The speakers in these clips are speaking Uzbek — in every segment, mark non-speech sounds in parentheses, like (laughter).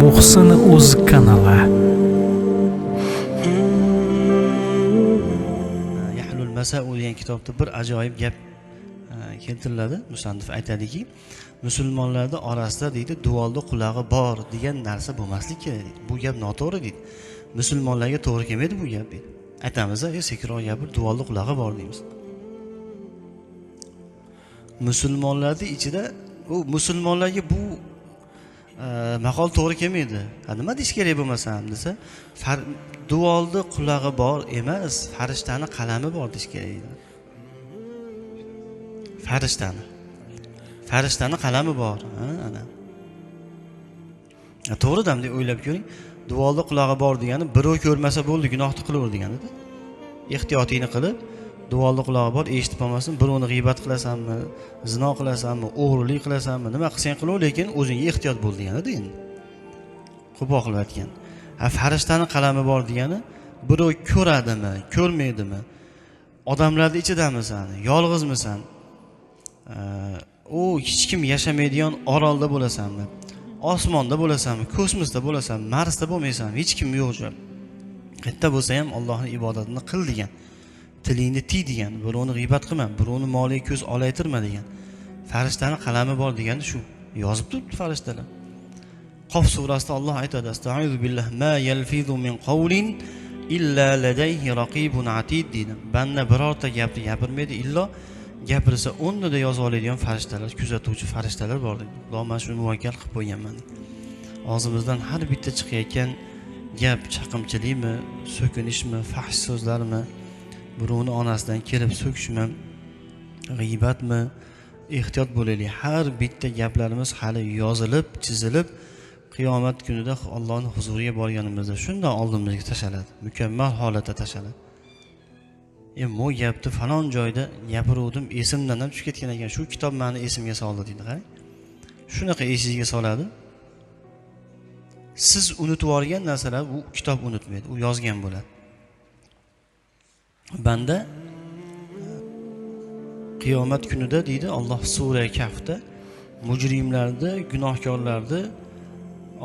muhsin uz kanali yahlul masau degan kitobda bir ajoyib gap э, keltiriladi. Musannif aytadiki musulmonlarni orasida deydi duolni qulog'i bor degan narsa bo'lmasligi kerak deydi. Bu gap noto'g'ri deydi. Musulmonlarga to'g'ri kelmaydi bu gap deydi. Aytamiz e sekinroq gapir duolni qulog'i bor deymiz. Musulmonlarni ichida u musulmonlarga bu e, maqol to'g'ri kelmaydi. Ha, nima deyish kerak bo'lmasam desa duolni qulog'i bor emas farishtani qalami bor deyish kerak edi. Farishtani farishtani qalami bor ha, ana. To'g'rida bunday o'ylab ko'ring duolni qulog'i bor degani birov ko'rmasa bo'ldi gunohni qilaver deganida. Ehtiyotingni qilib duolni qulog'i bor eshitib qolmasin birovni g'iybat qilasanmi zino qilasanmi o'g'rilik qilasanmi nima qilsang qilaver lekin o'zingga ehtiyot bo'l deganida endi qo'pol qilib aytgan. Ha farishtani qalami bor degani birov ko'radimi ko'rmaydimi? Odamlarni ichidamisan yolg'izmisan? U hech kim yashamaydigan orolda bo'lasanmi? Osmonda bo'lasanmi? Kosmosda bo'lasanmi? Marsda bo'lmaysanmi? Hech kim yo'q joy. Qayerda bo'lsa ham ollohni ibodatini qil degan. Tilingni tiy degan birovni g'iybat qilma birovni moliga ko'z olaytirma degan farishtani qalami bor degani shu. Yozib turibdi farishtalar. Qof surasida olloh aytadi astaizu billah ma yalfizu min qawlin illa ladayhi raqibun atid deydi. Banda birorta gapni gapirmaydi illo gapirsa o'rnida yozib oladigan farishtalar kuzatuvchi farishtalar bor deydi. Xudo mana shuni muvakkal qilib qo'yganman og'zimizdan har bitta chiqayotgan gap chaqimchilikmi so'kinishmi fahsh so'zlarmi birovni onasidan kelib so'kishmi g'iybatmi? Ehtiyot bo'laylik. Har bitta gaplarimiz hali yozilib chizilib qiyomat kunida allohni huzuriga borganimizda shundan oldimizga tashlanadi mukammal holatda tashlanadi e bu gapni falon joyda gapiruvdim esimdan ham tushib ketgan ekan. Shu kitob mani esimga soldi deydi qarang. Shunaqa esingizga soladi. Siz unutib yuborgan narsalar bu kitob unutmaydi u yozgan bo'ladi. banda qiyomat kunida deydi alloh sura kafda mujrimlarni gunohkorlarni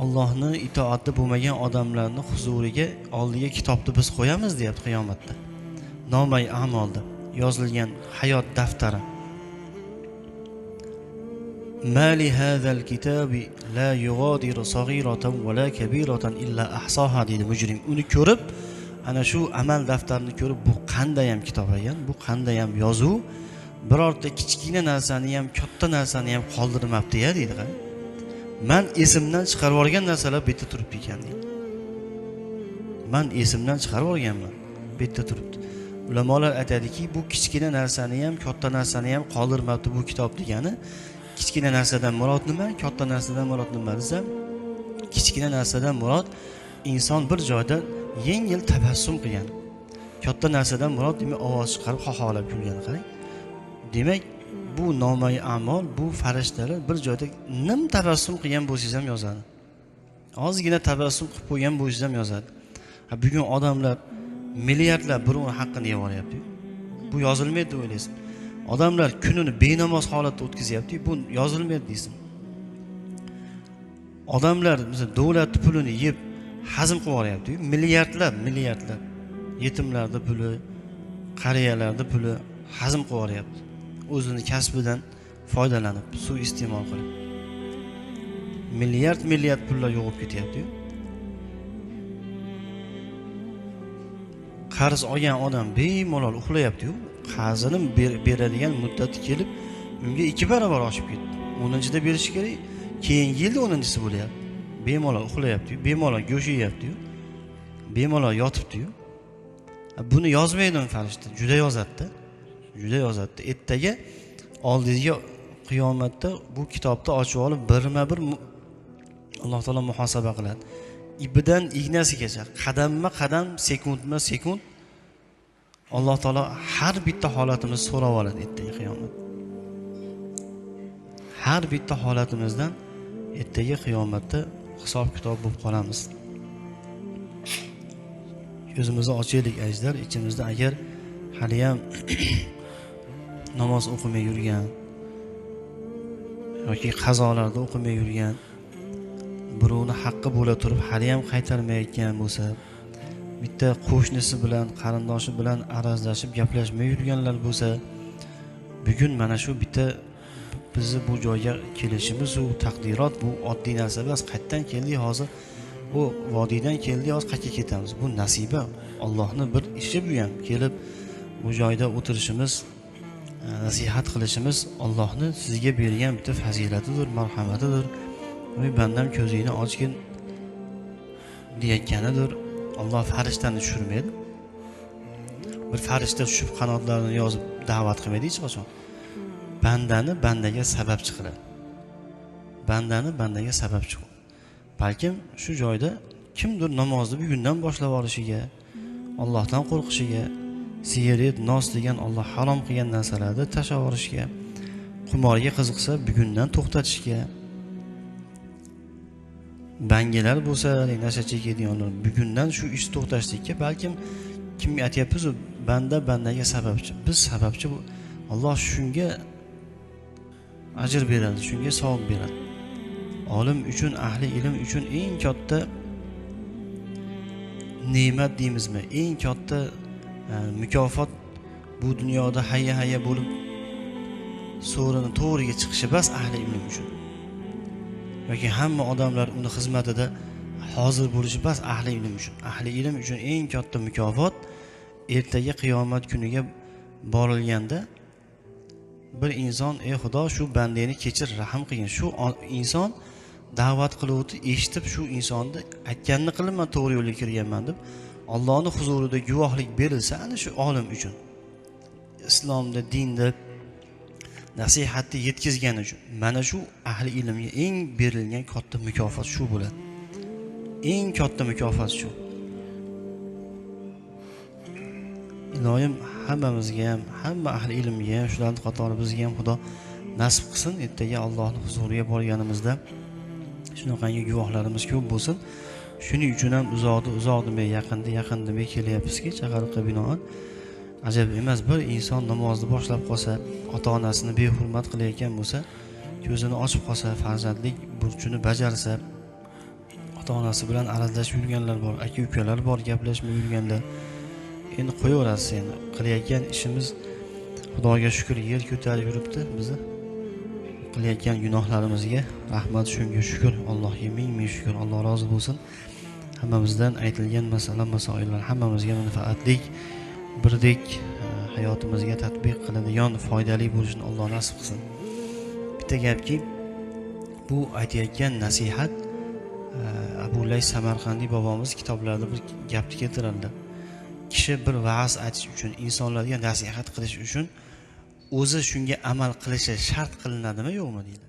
allohni itoatda bo'lmagan odamlarni huzuriga oldiga kitobni biz qo'yamiz deyapti qiyomatda nomai amolda yozilgan hayot daftari ما لهذا الكتاب لا يغادر صغيرة ولا كبيرة إلا أحصاها deydi mujrim uni ko'rib ana shu amal daftarini ko'rib bu qandayyam kitob ekan bu qandayyam yozuv? Birorta kichkina narsani ham katta narsani ham qoldirmabdiya deydi qarang. man esimdan chiqarib yuborgan narsalar bu yerda turibdi ekan deydi. Man esimdan chiqarib yuborganman bu yerda turibdi. Ulamolar aytadiki bu kichkina narsani ham katta narsani ham qoldirmabdi bu kitob degani. Kichkina narsadan murod nima? Katta narsadan murod nima desa kichkina narsadan murod inson bir joyda yengil tabassum qilgan. Katta narsadan murod demak ovoz chiqarib xoholab kulgan qarang. Demak bu nomai amol bu farishtalar bir joyda nim tabassum qilgan bo'lsangiz ham yozadi. Ozgina tabassum qilib qo'ygan bo'lsangiz ham yozadi. Bugun odamlar milliardlab birovni haqqini yeb yuboryapti bu yozilmaydi deb o'ylaysiz. Odamlar kunini benamoz holatda o'tkazyapti bu yozilmaydi deysiz. Odamlar misol davlatni pulini yeb hazm qilib yuboryapti milliardlab milliardlab. Yetimlarni puli qariyalarni puli hazm qilib yuboryapti o'zini kasbidan foydalanib suiiste'mol qilib. Milliard milliard pullar yo'q bo'lib ketyaptiyu. Qarz olgan odam bemalol uxlayaptiyu. Qarzini beradigan muddati kelib unga ikki barobar oshib ketdi. O'ninchida berishi kerak keyingi yilda o'ninchisi bo'lyapti. Bemalol uxlayaptiyu bemalol go'sht yeyaptiyu bemalol yotibdiyu. Buni yozmaydimi farishta juda yozadida juda yozadida. Ertaga oldingizga qiyomatda bu kitobni ochib olib birma bir alloh taolo muhosaba qiladi. Ibidan ignasigacha qadamma qadam sekundma sekund alloh taolo har bitta holatimizni so'rab oladi ertaga qiyomat. Har bitta holatimizdan ertaga qiyomatda hisob kitob bo'lib qolamiz. Ko'zimizni ochaylik ajizlar ichimizda agar haliyam (coughs) namoz o'qimay yurgan yoki qazolarda o'qimay yurgan birovni haqqi bo'la turib haliyam qaytarmayotgan bo'lsa bitta qo'shnisi bilan qarindoshi bilan arazlashib gaplashmay yurganlar bo'lsa bugun mana shu bitta bizni bu joyga kelishimiz u taqdirot bu oddiy narsa emas. Qayerdan keldik hozir? U vodiydan keldik hozir qayerga ketamiz? Bu nasiba allohni bir ishi bu ham. Kelib bu joyda o'tirishimiz e, nasihat qilishimiz allohni sizga bergan bitta fazilatidir marhamatidir. Voy bandam ko'zingni ochgin deyayotganidir. Olloh farishtani tushirmaydi. Bir farishta tushib qanotlarini yozib da'vat qilmaydi hech qachon. Bandani bandaga sababchi qiladi bandani bandaga sababchi balkim shu joyda kimdir namozni bugundan boshlab olishiga ollohdan qo'rqishiga sigaret nos degan olloh harom qilgan narsalarni tashlab yuborishga qumorga qiziqsa bugundan to'xtatishga bangilar bo'lsa nasha chekadiganlar bugundan shu ishni to'xtatishlikka balkim kimga aytyapmizu u banda bandaga sababchi biz sababchi alloh shunga ajr beradi shunga savob beradi. Olim uchun ahli ilm uchun eng katta ne'mat deymizmi? Eng katta e, mukofot bu dunyoda hayya hayya bo'lib so'rini to'g'riga chiqishi bas ahli ilm uchun. Yoki hamma odamlar uni xizmatida hozir bo'lishi bas ahli ilm uchun. Ahli ilm uchun eng katta mukofot ertaga qiyomat kuniga borilganda bir inson ey xudo shu bandangni kechir rahm qilgin. Shu inson da'vat qiluvdi eshitib shu insonni aytganini qilib man to'g'ri yo'lga kirganman deb allohni huzurida guvohlik berilsa ana shu olim uchun islomda dinda nasihatni yetkazgani uchun mana shu ahli ilmga eng berilgan katta mukofot shu bo'ladi. Eng katta mukofot shu. Iloyim hammamizga ham hamma ahli ilmga ham shularni qatori bizga ham xudo nasib qilsin ertaga allohni huzuriga borganimizda shunaqangi guvohlarimiz ko'p bo'lsin. Shuning uchun ham uzoqni uzoq demay yaqinni yaqin demay kelyapmizki chaqiriqqa binoan. Ajab emas bir inson namozni boshlab qolsa ota onasini behurmat qilayotgan bo'lsa ko'zini ochib qolsa farzandlik burchini bajarsa ota onasi bilan aralashib yurganlar bor aka ukalar bor gaplashmay yurganlar. Endi qo'yaverasiz endi. Qilayotgan ishimiz xudoga shukur yer ko'tarib yuribdi bizni. Qilayotgan gunohlarimizga rahmat shunga shukur allohga ming ming shukur alloh rozi bo'lsin. Hammamizdan aytilgan masala masoillar hammamizga manfaatlik birdek e, hayotimizga tatbiq qiladigan foydali bo'lishini alloh nasib qilsin. Bitta gapki bu aytayotgan nasihat e, abu lay samarqandiy bobomiz kitoblarida bir gapni keltiradilar kishi bir va'z aytish uchun insonlarga nasihat qilish uchun o'zi shunga amal qilishi shart qilinadimi yo'qmi deydi.